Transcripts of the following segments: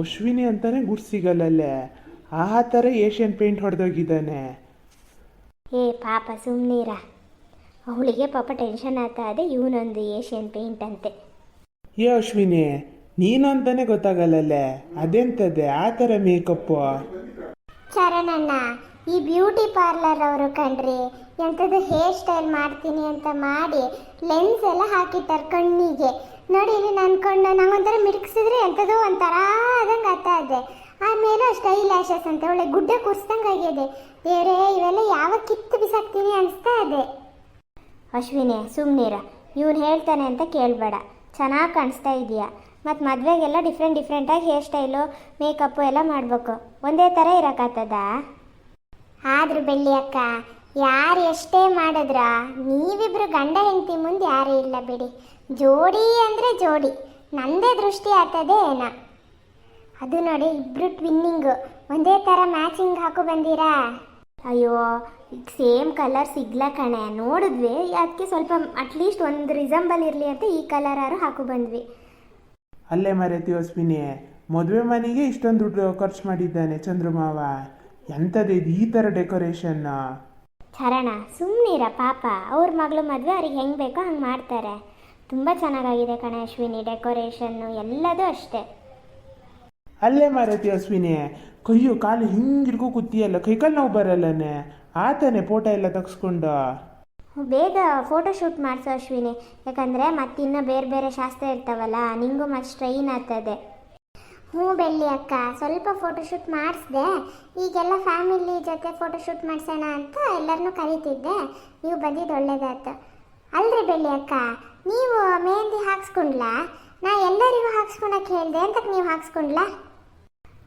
ಅಶ್ವಿನಿ ಅಂತಾನೆ ಗುಡ್ ಸಿಗಲ್ಲಲ್ಲೇ ಆ ಥರ ಏಷ್ಯನ್ ಪೇಂಟ್ ಹೊಡೆದೋಗಿದ್ದಾನೆ. ಏ ಪಾಪ ಸುಮ್ಮನೀರ ಅವಳಿಗೆ ಪಾಪ ಟೆನ್ಷನ್ ಆಗ್ತಾ ಇದೆ ಇವನೊಂದು ಏಷ್ಯನ್ ಪೇಂಟ್ ಅಂತೆ. ಏ ಅಶ್ವಿನಿ ನೀನು ಅಂತಾನೆ ಗೊತ್ತಾಗಲ್ಲಲ್ಲೇ? ಅದೆಂತದೆ? ಆ ಥರ ಮೇಕಪ್ಪು. ಚರಣಣ್ಣ ಈ ಬ್ಯೂಟಿ ಪಾರ್ಲರ್ ಅವರು ಕಣ್ರಿ ಎಂಥದ್ದು ಹೇರ್ ಸ್ಟೈಲ್ ಮಾಡ್ತೀನಿ ಅಂತ ಮಾಡಿ ಲೆನ್ಸ್ ಎಲ್ಲ ಹಾಕಿಟ್ಟಾರೆ ಕಣ್ಣಿಗೆ. ನೋಡಿ, ಇಲ್ಲಿ ನನ್ನ ಕಣ್ಣು ನಂಗೊಂಥರ ಮಿಡ್ಕ್ಸಿದ್ರೆ ಎಂಥದ್ದು ಒಂಥರ ಆದಂಗೆ ಆಗ್ತಾ ಇದೆ. ಆಮೇಲೆ ಸ್ಟೈಲ್ ಲ್ಯಾಶಸ್ ಅಂತ, ಒಳ್ಳೆ ಗುಡ್ಡ ಕೂರಿಸ್ದಂಗೆ ಆಗಿದೆ. ಬೇರೆ ಇವೆಲ್ಲ ಯಾವಾಗ ಕಿತ್ತು ಬಿಸಾಕ್ತೀನಿ ಅನಿಸ್ತಾ ಇದೆ. ಅಶ್ವಿನಿ ಸುಮ್ಮನೀರ ಇವನು ಹೇಳ್ತಾನೆ ಅಂತ ಕೇಳಬೇಡ. ಚೆನ್ನಾಗಿ ಕಾಣಿಸ್ತಾ ಇದೆಯಾ ಮತ್ತು ಮದುವೆಗೆಲ್ಲ ಡಿಫ್ರೆಂಟ್ ಡಿಫ್ರೆಂಟಾಗಿ ಹೇರ್ ಸ್ಟೈಲು ಮೇಕಪ್ಪು ಎಲ್ಲ ಮಾಡಬೇಕು. ಒಂದೇ ಥರ ಇರೋಕ್ಕಾಗ್ತದ? ಆದರೂ ಬೆಳ್ಳಿ ಅಕ್ಕ, ಯಾರು ಎಷ್ಟೇ ಮಾಡಿದ್ರ ನೀವಿಬ್ಬರು ಗಂಡ ಹೆಂಡತಿ ಮುಂದೆ ಯಾರೂ ಇಲ್ಲ ಬಿಡಿ. ಜೋಡಿ ಅಂದರೆ ಜೋಡಿ ನಂದೇ ದೃಷ್ಟಿ ಆಗ್ತದೆ ಏನ? ಅದು ನೋಡಿ ಇಬ್ಬರು ಟ್ವಿನ್ನಿಂಗು ಒಂದೇ ಥರ ಮ್ಯಾಚಿಂಗ್ ಹಾಕೋ ಬಂದೀರಾ? ಅಯ್ಯೋ ಈಗ ಸೇಮ್ ಕಲರ್ ಸಿಗ್ಲ ಕಣೆ. ನೋಡಿದ್ವಿ ಅದಕ್ಕೆ ಸ್ವಲ್ಪ ಅಟ್ಲೀಸ್ಟ್ ಒಂದು ರಿಸಂಬಲ್ ಇರಲಿ ಅಂತ ಈ ಕಲರ್ ಆರು ಹಾಕೋ ಬಂದ್ವಿ. ಅಲ್ಲೇ ಮರೆತಿ ಅಶ್ವಿನಿ ಮದುವೆ ಮನೆಗೆ ಇಷ್ಟೊಂದು ದುಡ್ಡು ಖರ್ಚು ಮಾಡಿದ್ದಾನೆ ಚಂದ್ರಮಾವ. ಎಂಥದ್ದು ಇದು ಈ ಥರ ಡೆಕೋರೇಷನ್ ಚರಣ ಸುಮ್ಮನಿರ ಪಾಪ. ಅವ್ರ ಮಗಳು ಮದುವೆ ಅವ್ರಿಗೆ ಹೆಂಗೆ ಬೇಕೋ ಹಂಗೆ ಮಾಡ್ತಾರೆ. ತುಂಬ ಚೆನ್ನಾಗಾಗಿದೆ ಕಣೆ ಅಶ್ವಿನಿ ಡೆಕೋರೇಷನ್ನು ಎಲ್ಲದೂ ಅಷ್ಟೇ. ಅಲ್ಲೇ ಮಾರತಿ ಅಶ್ವಿನಿ ಕೈಯು ಕಾಲು ಹಿಂಗಿಡ್ಕೊ ಕುತ್ತಿಯಲ್ಲ ಕೈಕಾಲು ನೋವು ಬರಲ್ಲನೆ ಆತನೆ ಫೋಟೋ ಎಲ್ಲ ತೆಗ್ಸ್ಕೊಂಡು. ಬೇಗ ಫೋಟೋ ಶೂಟ್ ಮಾಡಿಸೋ ಅಶ್ವಿನಿ ಯಾಕಂದರೆ ಮತ್ತಿನ್ನ ಬೇರೆ ಬೇರೆ ಶಾಸ್ತ್ರ ಇರ್ತಾವಲ್ಲ ನಿಂಗೂ ಮತ್ತೆ ಸ್ಟ್ರೈನ್ ಆಗ್ತದೆ. ಹ್ಞೂ ಬೆಳ್ಳಿ ಅಕ್ಕ ಸ್ವಲ್ಪ ಫೋಟೋಶೂಟ್ ಮಾಡಿಸ್ದೆ ಈಗೆಲ್ಲ ಫ್ಯಾಮಿಲಿ ಜೊತೆ ಫೋಟೋಶೂಟ್ ಮಾಡಿಸೋಣ ಅಂತ ಎಲ್ಲರನ್ನೂ ಕರೀತಿದ್ದೆ ನೀವು ಬಂದಿದ್ದು ಒಳ್ಳೇದಾಯ್ತು. ಅಲ್ರಿ ಬೆಳ್ಳಿ ಅಕ್ಕ, ನೀವು ಮೆಹಂದಿ ಹಾಕ್ಸ್ಕೊಂಡ್ಲಾ? ನಾ ಎಲ್ಲರಿಗೂ ಹಾಕ್ಸ್ಕೊಳಕ್ಕೆ ಹೇಳಿದೆ ಅಂತ ನೀವು ಹಾಕ್ಸ್ಕೊಂಡ್ಲಾ?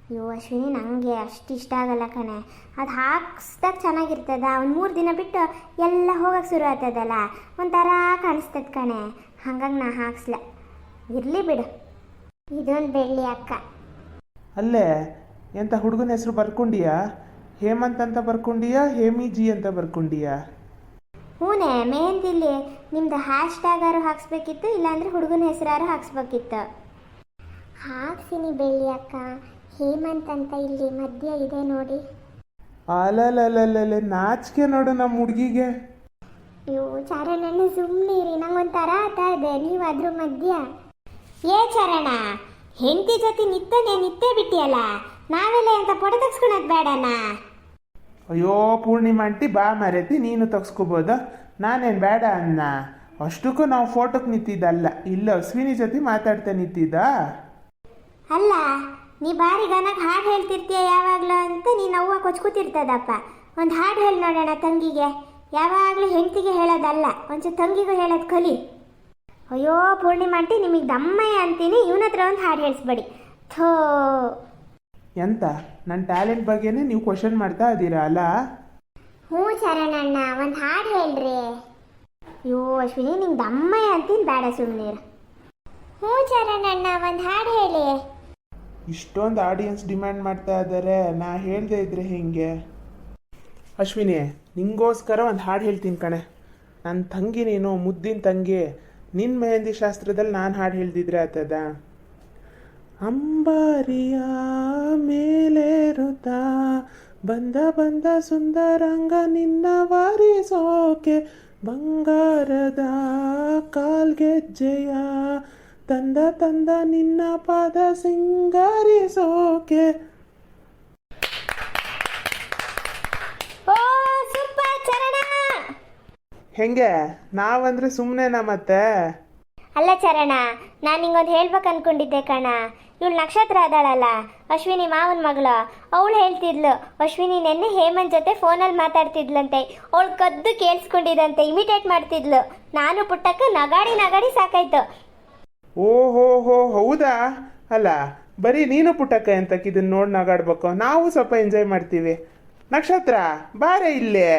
ಅಯ್ಯೋ, ಅಶ್ವಿನಿ ನನಗೆ ಅಷ್ಟು ಇಷ್ಟ ಆಗಲ್ಲ ಕಣೆ. ಅದು ಹಾಕ್ಸ್ದಾಗ ಚೆನ್ನಾಗಿರ್ತದ. ಒಂದು ಮೂರು ದಿನ ಬಿಟ್ಟು ಎಲ್ಲ ಹೋಗಕ್ಕೆ ಶುರು ಆಗ್ತದಲ್ಲ. ಒಂಥರ ಕಾಣಿಸ್ತದ ಕಣೆ. ಹಂಗಾಗಿ ನಾ ಹಾಕ್ಸ್ಲ. ಇರಲಿ ಬಿಡು. ಇದೊಂದು ಬೆಳ್ಳಿ ಅಕ್ಕ. ಅಲ್ಲೇ ಎಂಥ ಹುಡುಗನ ಹೆಸರು ಬರ್ಕೊಂಡಿಯಾ? ಹೇಮಂತ್ ಅಂತ ಬರ್ಕೊಂಡಿಯಾ? ಹೇಮಿ ಜಿ ಅಂತ ಬರ್ಕೊಂಡಿಯಾ? ಹೂನೆ ಮೆಹಂದಿಲಿ ನಿಮ್ದು ಹ್ಯಾಶ್ ಟ್ಯಾಗಾರು ಹಾಕ್ಸ್ಬೇಕಿತ್ತು ಇಲ್ಲಾಂದ್ರೆ ಹುಡುಗನ ಹೆಸರಾರು ಹಾಕ್ಸ್ಬೇಕಿತ್ತು. ಹಾಕ್ಸಿನಿ ಬೆಳ್ಳಿ ಅಕ್ಕ. ಹೇಮಂತ್ ಅಂತ ಇಲ್ಲಿ ಮಧ್ಯ ಇದೆ ನೋಡಿ. ಅಲಲಲಲಲೆ ನಾಚಿಕೆ ನೋಡು ನಮ್ಮ ಹುಡುಗಿಗೆ. ಅಯ್ಯೋ ಚರಣಣ್ಣ ಸುಮ್ಮನೆ ರೀ ನಂಗೊಂಥರ ಆತ ಇದೆ. ನೀವು ಅದ್ರ ಮಧ್ಯ. ಏ ಚರಣ ಹೆಂಡತಿ ಜೊತೆ ನಿತ್ತನೆ ನಿತ್ತೇ ಬಿಟ್ಟಿಯಲ್ಲ? ನಾವೆಲ್ಲ ಅಂತ ಪೊಡೆ ತೆಗ್ಸ್ಕೊಳಕ್ ಬೇಡನಾ ಅಯ್ಯೋ, ಪೂರ್ಣಿಮಾ ಆಂಟಿ, ಬಾ ಮರೆತಿ, ನೀನು ತೆಗ್ಸ್ಕೊಬೋದ? ನಾನೇನು ಬೇಡ ಅನ್ನ ಅಷ್ಟಕ್ಕೂ ನಾವು ಫೋಟೋಕ್ಕೆ ನಿಂತಿದ್ದಲ್ಲ. ಇಲ್ಲ, ಅಶ್ವಿನಿ ಜೊತೆ ಮಾತಾಡ್ತಾ ನಿಂತಿದ್ದ? ಅಲ್ಲ, ನೀ ಬಾರಿ ಗನಕ್ಕೆ ಹಾಡು ಹೇಳ್ತಿರ್ತೀಯ ಯಾವಾಗಲೂ ಅಂತ ನೀನು ಅವ್ವ ಕೊಚ್ಕೋತಿರ್ತದಪ್ಪ. ಒಂದು ಹಾಡು ಹೇಳಿ ನೋಡೋಣ ತಂಗಿಗೆ. ಯಾವಾಗಲೂ ಹೆಂಡತಿಗೆ ಹೇಳೋದಲ್ಲ, ಒಂಚೂರು ತಂಗಿಗೂ ಹೇಳೋದು ಕಲಿ. ಅಯ್ಯೋ, ಪೂರ್ಣಿಮಾ ಆಂಟಿ, ನಿಮಗೆ ದಮ್ಮಯ್ಯ ಅಂತೀನಿ, ಇವನತ್ರ ಒಂದು ಹಾಡು ಹೇಳಿಸ್ಬೇಡಿ. ಥೋ. ಎಂತ? ನನ್ನ ಟ್ಯಾಲೆಂಟ್ ಬಗ್ಗೆನೇ ನೀವು ಕ್ವಶನ್ ಮಾಡ್ತಾ ಇದ್ದೀರಾ ಅಲ್ಲ? ಹ್ಞೂ ಚರಣಣ್ಣ ಒಂದು ಹಾಡು ಹೇಳ್ರಿ. ಅಯ್ಯೋ ಅಶ್ವಿನಿ ನಿಂಗೆ ದಮ್ಮಯ್ಯ ಅಂತೀನಿ ಬೇಡ ಸುಮ್ಮನೆ ಹ್ಞೂ ಚರಣಣ್ಣ ಒಂದು ಹಾಡು ಹೇಳಿ. ಇಷ್ಟೊಂದು ಆಡಿಯನ್ಸ್ ಡಿಮ್ಯಾಂಡ್ ಮಾಡ್ತಾ ಇದ್ದಾರೆ ನಾ ಹೇಳ್ದೆ ಇದ್ರೆ ಹೆಂಗೆ? ಅಶ್ವಿನಿ ನಿಂಗೋಸ್ಕರ ಒಂದು ಹಾಡು ಹೇಳ್ತೀನಿ ಕಣೆ. ನನ್ನ ತಂಗಿ ನೀನು ಮುದ್ದಿನ ತಂಗಿ. ನಿನ್ನ ಮೆಹಂದಿ ಶಾಸ್ತ್ರದಲ್ಲಿ ನಾನು ಹಾಡು ಹೇಳ್ದಿದ್ರೆ ಆತದ? ಅಂಬಾರಿಯ ಮೇಲೇರುತ್ತಾ ಬಂದ ಬಂದ ಸುಂದರಂಗ ನಿನ್ನ ವಾರಿಸೋಕೆ ಬಂಗಾರದ ಕಾಲ್ಗೆಜ್ಜೆಯ ತಂದ ತಂದ ನಿನ್ನ ಪಾದ ಸಿಂಗಾರಿಸೋಕೆ. ಹೆಂಗೆ? ನಾವಂದ್ರೆ ಸುಮ್ಮನೆನಾ ಮತ್ತೆ? ಅಲ್ಲ ಚರಣ ನಾನು ನಿಂಗೊಂದು ಹೇಳ್ಬೇಕು ಅನ್ಕೊಂಡಿದ್ದೆ ಕಣ. ಇವಳು ನಕ್ಷತ್ರ ಅದಾಳಲ್ಲ ಅಶ್ವಿನಿ ಮಾವನ ಮಗಳು. ಅವಳು ಹೇಳ್ತಿದ್ಲು ಅಶ್ವಿನಿ ನೆನ್ನೆ ಹೇಮಂತ್ ಜೊತೆ ಫೋನಲ್ಲಿ ಮಾತಾಡ್ತಿದ್ಲಂತೆ. ಅವಳು ಕದ್ದು ಕೇಳಿಸ್ಕೊಂಡಿದಂತೆ ಇಮಿಟೇಟ್ ಮಾಡ್ತಿದ್ಲು. ನಾನು ಪುಟ್ಟಕ್ಕೆ ನಗಾಡಿ ನಗಾಡಿ ಸಾಕಾಯ್ತು. ಓಹೋ ಹೋ ಹೌದಾ? ಅಲ್ಲ ಬರೀ ನೀನು ಪುಟ್ಟಕ್ಕ ಅಂತಕ್ಕೆ ಇದನ್ನ ನೋಡಿ ನಗಾಡ್ಬೇಕು? ನಾವು ಸ್ವಲ್ಪ ಎಂಜಾಯ್ ಮಾಡ್ತೀವಿ. ನಕ್ಷತ್ರ ಬಾರೆ ಇಲ್ಲೇ.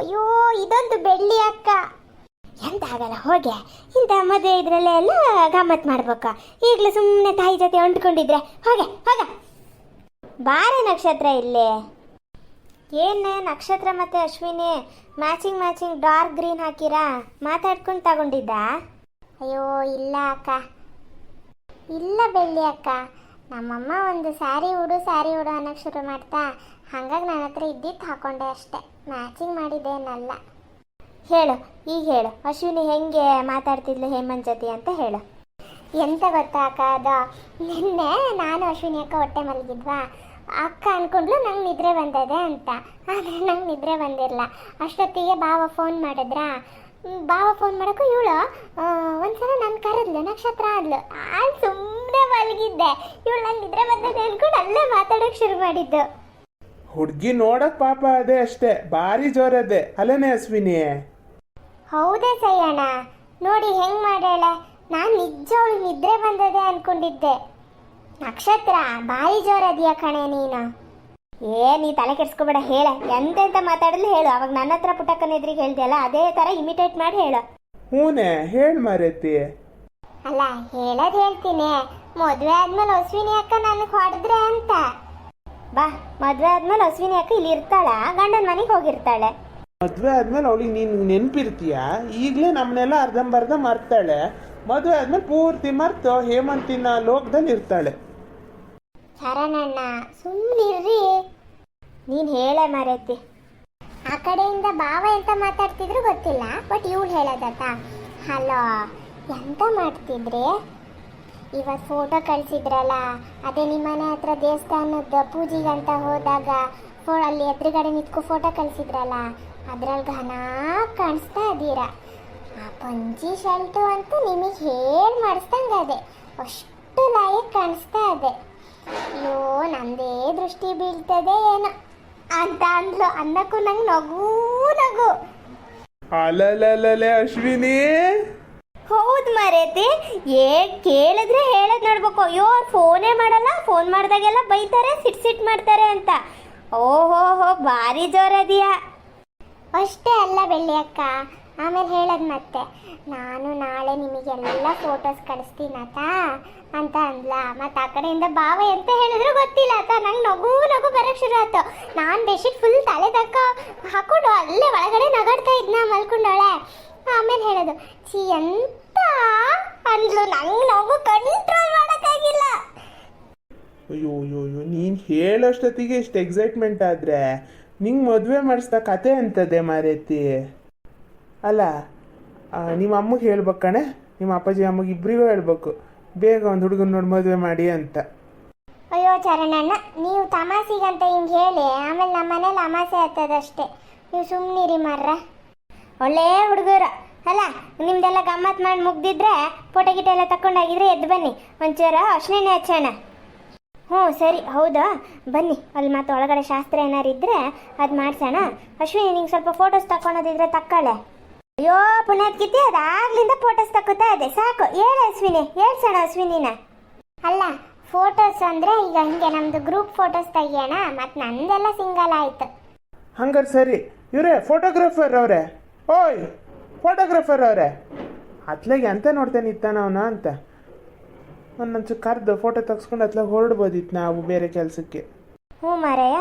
ಅಯ್ಯೋ ಇದೊಂದು ಬೆಳ್ಳಿ ಅಕ್ಕ. ಎಂತ ಆಗಲ್ಲ ಹೋಗ್ಯಾ. ಇಂಥ ಮದುವೆ ಇದ್ರಲ್ಲೇ ಎಲ್ಲ ಗಮ್ಮತ್ ಮಾಡ್ಬೇಕು. ಈಗಲೂ ಸುಮ್ಮನೆ ತಾಯಿ ಜೊತೆ ಹೊಂಟ್ಕೊಂಡಿದ್ರೆ ಹೋಗೆ ಹೋಗ ಬಾರೆ ನಕ್ಷತ್ರ ಇಲ್ಲಿ. ಏನೇ ನಕ್ಷತ್ರ ಮತ್ತೆ Ashwini? Matching matching dark green ಹಾಕಿರಾ? ಮಾತಾಡ್ಕೊಂಡು ತಗೊಂಡಿದ್ದ? ಅಯ್ಯೋ, ಇಲ್ಲ ಅಕ್ಕ. ಇಲ್ಲ ಬೆಳ್ಳಿ ಅಕ್ಕ. ನಮ್ಮಮ್ಮ ಒಂದು ಸ್ಯಾರಿ ಉಡು ಸ್ಯಾರಿ ಉಡು ಅನ್ನೋಕೆ ಶುರು ಮಾಡ್ತಾ, ಹಾಗಾಗಿ ನನ್ನ ಹತ್ರ ಇದ್ದಿದ್ದು ಹಾಕೊಂಡೆ ಅಷ್ಟೆ. ಮ್ಯಾಚಿಂಗ್ ಮಾಡಿದ್ದೇನಲ್ಲ. ಹೇಳು, ಈಗ ಹೇಳು. ಅಶ್ವಿನಿ ಹೆಂಗೆ ಮಾತಾಡ್ತಿದ್ಲು ಹೇಮಂತ್ ಜೊತೆ ಅಂತ ಹೇಳು. ಎಂತ ಗೊತ್ತಾ ಅಕ್ಕ ಅದು? ನಿನ್ನೆ ನಾನು ಅಶ್ವಿನಿ ಅಕ್ಕ ಹೊಟ್ಟೆ ಮಲಗಿದ್ವಾ? ಅಕ್ಕ ಅನ್ಕೊಂಡ್ಲು ನಂಗೆ ನಿದ್ರೆ ಬಂದದೆ ಅಂತ. ಆದರೆ ನಂಗೆ ನಿದ್ರೆ ಬಂದಿರಲ್ಲ ಅಷ್ಟೊತ್ತಿಗೆ ಬಾವ ಫೋನ್ ಮಾಡಿದ್ರಾ? ಬಾವ ಫೋನ್ ಮಾಡೋಕ್ಕೂ ಇವಳು ಒಂದ್ಸಲ ನಾನು ಕರೆದ್ಲು, ನಕ್ಷತ್ರ ಆದ್ಲು. ಆ ಸುಮ್ಮನೆ ಮಲಗಿದ್ದೆ. ಇವಳು ನಂಗೆ ನಿದ್ರೆ ಬಂದದೆ ಅನ್ಕೊಂಡು ಅಲ್ಲೇ ಮಾತಾಡೋಕೆ ಶುರು ಮಾಡಿದ್ದು. ಹುಡುಗಿ ನೋಡಕ್ ಪಾಪ ಅದೇ ಅಷ್ಟೇ ಭಾರಿ ಜೋರದೆ ಅಲ್ಲೇನೆ ಅಶ್ವಿನಿ? ಹೌದೇ ಸಯ್ಯಣ್ಣ ನೋಡಿ ಹೆಂಗ್ ಮಾಡ್ಯಾಳ. ನಾನು ನಿಜ ನಿದ್ರೆ ಬಂದದೆ ಅನ್ಕೊಂಡಿದ್ದೆ. ನಕ್ಷತ್ರ ಭಾರಿ ಜೋರದಿಯ ಕಣೆ ನೀನು. ಏ ನೀ ತಲೆ ಕೆಡ್ಸ್ಕೊಬೇಡ ಹೇಳ. ಎಂತೆಂತ ಮಾತಾಡಲು ಹೇಳು. ಅವಾಗ ನನ್ನ ಹತ್ರ ಪುಟಕ್ಕನ ಎದುರಿಗೆ ಹೇಳ್ದೆಯಲ್ಲ ಅದೇ ತರ ಇಮಿಟೇಟ್ ಮಾಡಿ ಹೇಳು. ಹೂನೆ ಹೇಳ್ ಮಾರೈತಿ. ಅಲ್ಲ ಹೇಳದ್ ಹೇಳ್ತೀನಿ. ಮದುವೆ ಆದ್ಮೇಲೆ ಅಶ್ವಿನಿ ಅಕ್ಕ ನನಗೆ ಹೊಡೆದ್ರೆ ಅಂತ. ಬಾ ಮದ್ವೆ ಆದ್ಮೇಲೆ ಅಶ್ವಿನಿ ಅಕ್ಕ ಇಲ್ಲಿ ಇರ್ತಾಳ? ಗಂಡನ ಮನೆಗೆ ಹೋಗಿರ್ತಾಳೆ. ಮದ್ವೆ ಆದ್ಮೇಲೆ ಅವಳಿಗೆ ನೀನು ನೆನ್ಪಿರ್ತೀಯ? ಈಗಲೇ ನಮ್ಮನ್ನೆಲ್ಲ ಅರ್ಧಂಬರ್ಧ ಮರ್ತಾಳೆ. ಮದುವೆ ಆದ್ಮೇಲೆ ಪೂರ್ತಿ ಮರ್ತು ಹೇಮಂತಿನ ಲೋಕದಲ್ಲಿ ಇರ್ತಾಳೆ. ಶರಣಣ್ಣ ಸುಮ್ಮನಿರ್ರಿ ನೀನು ಹೇಳೇ ಮರೆತಿ. ಆ ಕಡೆಯಿಂದ ಬಾವ ಎಂತ ಮಾತಾಡ್ತಿದ್ರು ಗೊತ್ತಿಲ್ಲ ಬಟ್ ಇವಳು ಹೇಳೋದತ್ತ? ಹಲೋ ಎಂತ ಮಾಡ್ತಿದ್ರಿ? ಇವತ್ತು ಫೋಟೋ ಕಳಿಸಿದ್ರಲ್ಲ, ಅದೇ ನಿಮ್ಮನೆ ಹತ್ರ ದೇವಸ್ಥಾನದ ಪೂಜೆಗಂತ ಹೋದಾಗ ಫೋ, ಅಲ್ಲಿ ಎದುರುಗಡೆ ನಿಂತ್ಕೊ ಫೋಟೋ ಕಳಿಸಿದ್ರಲ್ಲ ಅದ್ರಲ್ಲಿ ಘನ ಕಾಣಿಸ್ತಾ ಇದ್ದೀರ? ಆ ಪಂಚಿ ಶರ್ಟು ಅಂತೂ ನಿಮಗೆ ಹೇಳಿ ಮಾಡಿಸ್ದಂಗೆ ಅದೇ, ಅಷ್ಟು ಲಾಯಕ್ ಕಾಣಿಸ್ತಾ ಇದೆ. ಅಯ್ಯೋ, ನಂದೇ ದೃಷ್ಟಿ ಬೀಳ್ತದೆ ಏನೋ ಅಂತ ಅಂದ್ಲು, ಅನ್ನಕ್ಕೂ ನಂಗೆ ನಗು ನಗು. ಅಲಲಲಲೆ ಅಶ್ವಿನಿ. ಹೌದು ಮರೇತಿ. ಏ, ಕೇಳಿದ್ರೆ ಹೇಳದ್ ನೋಡ್ಬೇಕು. ಅಯ್ಯೋ ಫೋನೇ ಮಾಡಲ್ಲ. ಫೋನ್ ಮಾಡಿದಾಗೆಲ್ಲ ಬೈತಾರೆ, ಸಿಟ್ ಸಿಟ್ ಮಾಡ್ತಾರೆ ಅಂತ. ಓಹೋಹೋ, ಭಾರಿ ಜೋರದಿಯ ಅಷ್ಟೇ ಅಲ್ಲ ಬೆಳ್ಳಿ ಅಕ್ಕ. ಆಮೇಲೆ ಹೇಳದ್ ಮತ್ತೆ. ನಾನು ನಾಳೆ ನಿಮಗೆಲ್ಲ ಫೋಟೋಸ್ ಕಳಿಸ್ತೀನತ ಅಂತ ಅಂದ್ಲ. ಮತ್ತೆ ಆ ಕಡೆಯಿಂದ ಬಾವ ಎಂತ ಹೇಳಿದ್ರು ಗೊತ್ತಿಲ್ಲ ಆತ ನಂಗೆ ನಗು ನಗು ಬರಕ್ ಶುರು ಆಯ್ತು. ನಾನು ಬೆಡ್ಶೀಟ್ ಫುಲ್ ತಲೆ ತಕ್ಕ ಹಾಕೊಂಡು ಅಲ್ಲೇ ಒಳಗಡೆ ನಗಾಡ್ತಾ ಇದ್ನ ಮಲ್ಕೊಂಡೋಳೆ ಆಮೇಲೆ ಹೇಳೋದು ಚಿ ಎಂತ ಅಂದ್ಲು. ನಂಗೆ ನಗು ಕಂಟ್ರೋಲ್ ಮಾಡೋಕ್ಕಾಗಿಲ್ಲ ಅಯ್ಯೋ ಅಯ್ಯೋ ಅಯ್ಯೋ ನೀನು ಹೇಳೋಷ್ಟೊತ್ತಿಗೆ ಇಷ್ಟು ಎಕ್ಸೈಟ್ಮೆಂಟ್ ಆದರೆ ನಿಂಗೆ ಮದುವೆ ಮಾಡಿಸ್ದ ಕತೆ ಅಂತದೆ ಮಾರೇತಿ. ಅಲ್ಲ ನಿಮ್ಮ ಅಮ್ಮಗೆ ಹೇಳ್ಬೇಕು ಕಣೆ? ನಿಮ್ಮ ಅಪ್ಪಾಜಿ ಅಮ್ಮಗೆ ಇಬ್ಬರಿಗೂ ಹೇಳ್ಬೇಕು. ಬೇಗ ಒಂದು ಹುಡುಗನ ನೋಡಿ ಮದುವೆ ಮಾಡಿ ಅಂತ. ಅಯ್ಯೋ ಚರಣಣ್ಣ ನೀವು ತಮಾಸಿಗಂತ ಹಿಂಗೆ ಹೇಳಿ ಆಮೇಲೆ ನಮ್ಮ ಮನೇಲಿ ಅಮಾಸೆ ಆಗ್ತದಷ್ಟೇ. ನೀವು ಸುಮ್ಮನಿರಿ ಮಾರ್ರ. ಒಳ್ಳೆ ಹುಡುಗರು. ಅಲ್ಲ, ನಿಮ್ದೆಲ್ಲ ಗಮ್ಮತ್ ಮಾಡಿ ಮುಗ್ದಿದ್ರೆ ಫೋಟೋ ಗಿಟ ಎಲ್ಲ ತಕೊಂಡಾಗಿದ್ರೆ ಎದ್ದು ಬನ್ನಿ. ಒಂಚೂರ ಅಶ್ನೇನೆ ಹಚ್ಚೋಣ. ಹ್ಞೂ, ಸರಿ. ಹೌದಾ? ಬನ್ನಿ. ಅಲ್ಲಿ ಮತ್ತೆ ಒಳಗಡೆ ಶಾಸ್ತ್ರ ಏನಾರು ಇದ್ರೆ ಅದು ಮಾಡ್ಸೋಣ. ಅಶ್ವಿನಿ, ನಿಂಗೆ ಸ್ವಲ್ಪ ಫೋಟೋಸ್ ತಗೊಳೋದಿದ್ರೆ ತಕ್ಕೊಳ್ಳೆ ಅಯ್ಯೋ ಪುಣ್ಯಾತ್ಕಿತಿ ಅದಾಗ್ಲಿಂದ ಫೋಟೋಸ್ ತಕ್ಕೋತಾ ಇದೆ. ಸಾಕು. ಹೇಳು ಅಶ್ವಿನಿ. ಹೇಳ್ಸೋಣ ಅಶ್ವಿನಿನ. ಅಲ್ಲ ಫೋಟೋಸ್ ಅಂದರೆ ಈಗ ಹಿಂಗೆ ನಮ್ಮದು ಗ್ರೂಪ್ ಫೋಟೋಸ್ ತೆಗಿಯೋಣ. ಮತ್ತು ನಂದೆಲ್ಲ ಸಿಂಗಲ್ ಆಯಿತು. ಹಂಗಾರೆ ಸರಿ. ಇವರೇ ಫೋಟೋಗ್ರಾಫರ್ ಅವರೇ. ಓಯ್! ಫೋಟೋಗ್ರಾಫರ್ ಅವರೇ. ಅತ್ಲಾಗೆ ಅಂತ ನೋಡ್ತೇನೆ ಇತ್ತಾನ ಅವನ ಅಂತ. ಒಂದೊಂದು ಕರೆದು ಫೋಟೋ ತೆಗ್ಸ್ಕೊಂಡು ಅತ್ಲಾಗ ಹೊರಡ್ಬೋದಿತ್ತು ನಾವು ಬೇರೆ ಕೆಲಸಕ್ಕೆ. ಹ್ಞೂ ಮಾರಾಯ.